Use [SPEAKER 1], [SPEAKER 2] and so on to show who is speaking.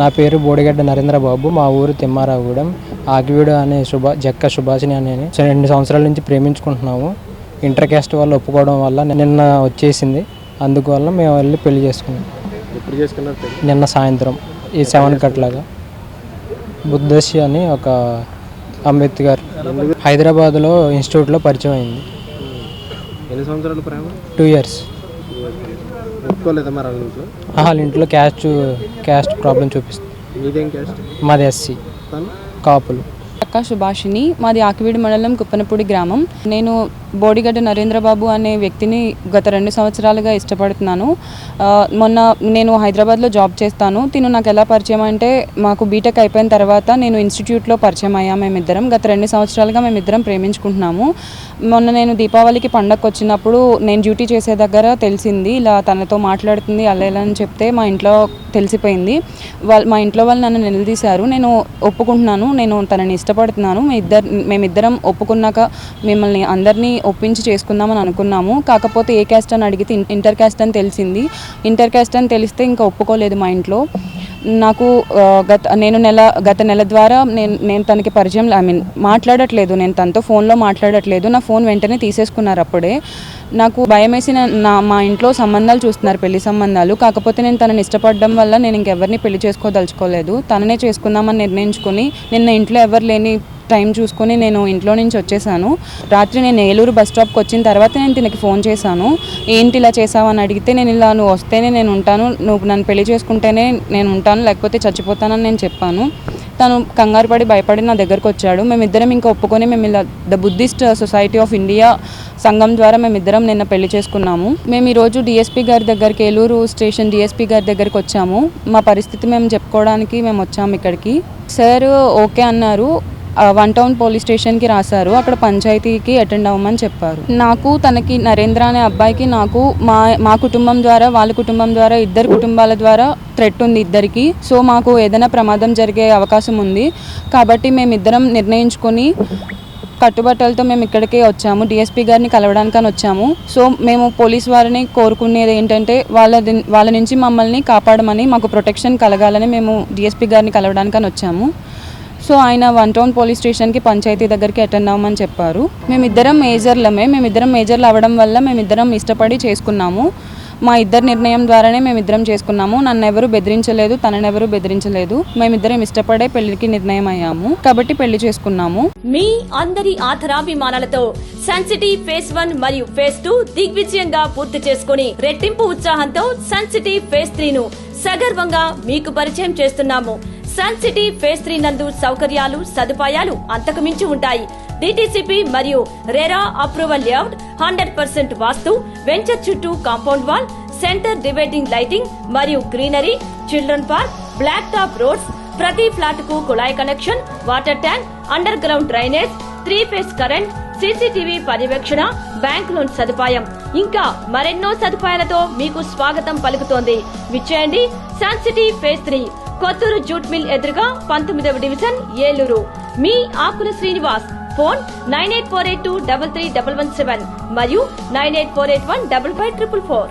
[SPEAKER 1] నా పేరు బోడిగడ్డ నరేంద్రబాబు. మా ఊరు తిమ్మారావుగూడెం. ఆకివీడు అనే శుభ జక్క సుభాషిణి అనే రెండు సంవత్సరాల నుంచి ప్రేమించుకుంటున్నాము. ఇంటర్ క్యాస్ట్ వాళ్ళు ఒప్పుకోవడం వల్ల నిన్న వచ్చేసింది. అందువల్ల మేము వెళ్ళి పెళ్ళి చేసుకున్నాం.
[SPEAKER 2] ఎప్పుడు చేసుకున్నారు
[SPEAKER 1] నిన్న సాయంత్రం. ఈ సెవెన్ కట్లాగా బుద్ధశ్రీ అని ఒక అంబేద్కర్ హైదరాబాద్లో ఇన్స్టిట్యూట్లో పరిచయం అయింది.
[SPEAKER 2] ఎన్ని సంవత్సరాల ప్రేమ?
[SPEAKER 1] Two years.
[SPEAKER 2] వాళ్ళ ఇంట్లో?
[SPEAKER 1] క్యాస్ట్ క్యాస్ట్ ప్రాబ్లం చూపిస్తుంది.
[SPEAKER 2] మీదేం
[SPEAKER 1] ఎస్సీ. కాపులు.
[SPEAKER 3] అక్క సుభాషిని. మాది ఆకివీడి మండలం కుప్పనపూడి గ్రామం. నేను బోడిగడ్డ నరేంద్రబాబు అనే వ్యక్తిని గత రెండు సంవత్సరాలుగా ఇష్టపడుతున్నాను. మొన్న నేను హైదరాబాద్లో జాబ్ చేస్తాను. తిను నాకు ఎలా పరిచయం అంటే మాకు బీటెక్ అయిపోయిన తర్వాత నేను ఇన్స్టిట్యూట్లో పరిచయం అయ్యా మేమిద్దరం. గత రెండు సంవత్సరాలుగా మేమిద్దరం ప్రేమించుకుంటున్నాము. మొన్న నేను దీపావళికి పండగకు వచ్చినప్పుడు నేను డ్యూటీ చేసే దగ్గర తెలిసింది ఇలా తనతో మాట్లాడుతుంది అలా ఇలా అని చెప్తే మా ఇంట్లో తెలిసిపోయింది. వాళ్ళు మా ఇంట్లో వాళ్ళు నన్ను నిలదీశారు. నేను ఒప్పుకుంటున్నాను. నేను తనని ఇష్టపడుతున్నాను మీ ఇద్దరు మేమిద్దరం ఒప్పుకున్నాక మిమ్మల్ని అందరినీ ఒప్పించి చేసుకుందామని అనుకున్నాము. కాకపోతే ఏ క్యాస్ట్ అని అడిగితే ఇంటర్ క్యాస్ట్ అని తెలిసింది. ఇంటర్ క్యాస్ట్ అని తెలిస్తే ఇంకా ఒప్పుకోలేదు మా ఇంట్లో. నాకు గత నేను నెల గత నెల ద్వారా నేను నేను తనకి పరిచయం ఐ మీన్ మాట్లాడట్లేదు. నేను తనతో ఫోన్లో మాట్లాడట్లేదు. నా ఫోన్ వెంటనే తీసేసుకున్నారు అప్పుడే. నాకు భయం వేసి నా- నా మా ఇంట్లో సంబంధాలు చూస్తున్నారు పెళ్ళి సంబంధాలు. కాకపోతే నేను తనని ఇష్టపడడం వల్ల నేను ఇంకెవరిని పెళ్ళి చేసుకోదలుచుకోలేదు. తననే చేసుకుందామని నిర్ణయించుకొని నిన్న ఇంట్లో ఎవరు లేని టైం చూసుకొని నేను ఇంట్లో నుంచి వచ్చేసాను. రాత్రి నేను ఏలూరు బస్ స్టాప్కి వచ్చిన తర్వాత నేను తినకి ఫోన్ చేశాను. ఏంటి ఇలా చేసావు? అని అడిగితే నేను ఇలా నువ్వు వస్తేనే నేను ఉంటాను. నువ్వు నన్ను పెళ్ళి చేసుకుంటేనే నేను ఉంటాను. లేకపోతే చచ్చిపోతానని నేను చెప్పాను. తను కంగారు పడి భయపడి నా దగ్గరకు వచ్చాడు. మేమిద్దరం ఇంకా ఒప్పుకొని మేము ఇలా the Buddhist society of India సంఘం ద్వారా మేమిద్దరం నిన్న పెళ్ళి చేసుకున్నాము. మేము ఈరోజు డిఎస్పీ గారి దగ్గరికి ఏలూరు స్టేషన్ డిఎస్పీ గారి దగ్గరికి వచ్చాము. మా పరిస్థితి మేము చెప్పుకోవడానికి మేము వచ్చాము ఇక్కడికి. సార్ ఓకే అన్నారు. వన్ టౌన్ పోలీస్ స్టేషన్కి రాశారు. అక్కడ పంచాయతీకి అటెండ్ అవ్వమని చెప్పారు. నాకు తనకి నరేంద్ర అనే అబ్బాయికి నాకు మా మా కుటుంబం ద్వారా వాళ్ళ కుటుంబం ద్వారా ఇద్దరు కుటుంబాల ద్వారా థ్రెట్ ఉంది ఇద్దరికి. సో మాకు ఏదైనా ప్రమాదం జరిగే అవకాశం ఉంది. కాబట్టి మేమిద్దరం నిర్ణయించుకొని కట్టుబట్టలతో మేము ఇక్కడికే వచ్చాము. డిఎస్పీ గారిని కలవడానికని వచ్చాము. సో మేము పోలీస్ వారిని కోరుకునేది ఏంటంటే వాళ్ళ వాళ్ళ నుంచి మమ్మల్ని కాపాడమని మాకు ప్రొటెక్షన్ కలగాలని మేము డిఎస్పీ గారిని కలవడానికని వచ్చాము. సో ఆయన వన్ టౌన్ పోలీస్ స్టేషన్కి పంచాయతీ దగ్గరికి అటెండ్ అవ్వమని చెప్పారు. మేమిద్దరం మేజర్లమే మేమిద్దరం మేజర్లు అవ్వడం వల్ల మేమిద్దరం ఇష్టపడి చేసుకున్నాము. మా ఇద్దరి నిర్ణయం ద్వారానే మేమిద్దరం చేసుకున్నాము. నన్ను ఎవరు బెదిరించలేదు తననెవరు బెదిరించలేదు. మేమిద్దరం ఇష్టపడే పెళ్ళికి నిర్ణయం అయ్యాము. కాబట్టి పెళ్ళి చేసుకున్నాము.
[SPEAKER 4] మీ అందరి ఆధారాభిమానాలతో సన్సిటీ ఫేస్ వన్ మరియు ఫేస్ టూ దిగ్విజయంగా పూర్తి చేసుకుని రెట్టింపు ఉత్సాహంతో సన్సిటీ ఫేస్ త్రీ ను సగర్వంగా మీకు పరిచయం చేస్తున్నాము. సన్ సిటీ ఫేస్ త్రీ నందు సౌకర్యాలు సదుపాయాలు అంతకుమించి ఉంటాయి. డిటిసిపి మరియు RERA approval layout hundred percent vastu venture చుట్టూ compound wall centre dividing lighting మరియు greenery children park black top roads ప్రతి ఫ్లాట్కు కుళాయి connection water tank underground drainage three phase current CCTV పర్యవేక్షణ బ్యాంక్ లోన్ సదుపాయం. ఇంకా మరెన్నో సదుపాయాలతో మీకు స్వాగతం పలుకుతోంది. విచ్చేయండి sun city phase three. Kotturu jute mill ఎదురుగా పంతొమ్మిదవ డివిజన్ ఏలూరు. మీ Akula Srinivas. Phone nine eight four eight two double three double one seven మరియు nine eight four eight one double five triple four.